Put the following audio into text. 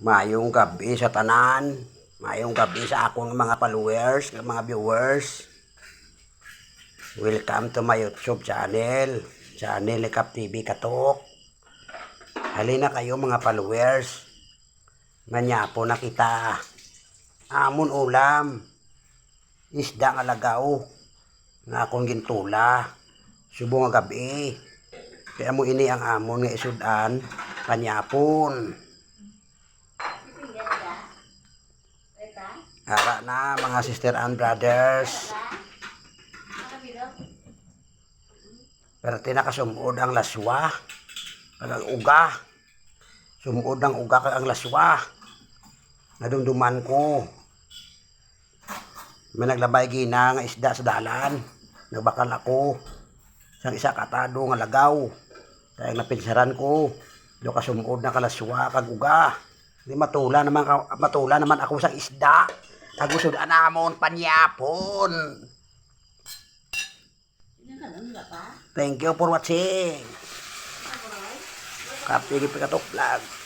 Mayong gabi sa tanan. Mayong gabi sa akong mga followers, mga viewers. Welcome to my YouTube channel. Channel ni Kap TV Katok. Halina kayo mga followers. Manyapo na kita. Amon ulam. Isda nga lagaw. Nga akong gintula. Subo nga gabi. Kaya mo ini ang amon nga isudan. Panyapon. Ara na mga sister and brothers. Pero tinakasumod ang laswa. Kag ang uga. Sumod ang uga kag ang laswa. Nadumduman ko. May naglabay gina nga isda sa dalan. Nagbakal ako. Sang isa katado nga lagaw. Kaya napinsaran ko. Do kasumod na kalaswa kag uga. Di matula naman matula naman ako sa isda. Kagusod anamon panyapon. Thank you for watching. Kapili Pikatok Vlog.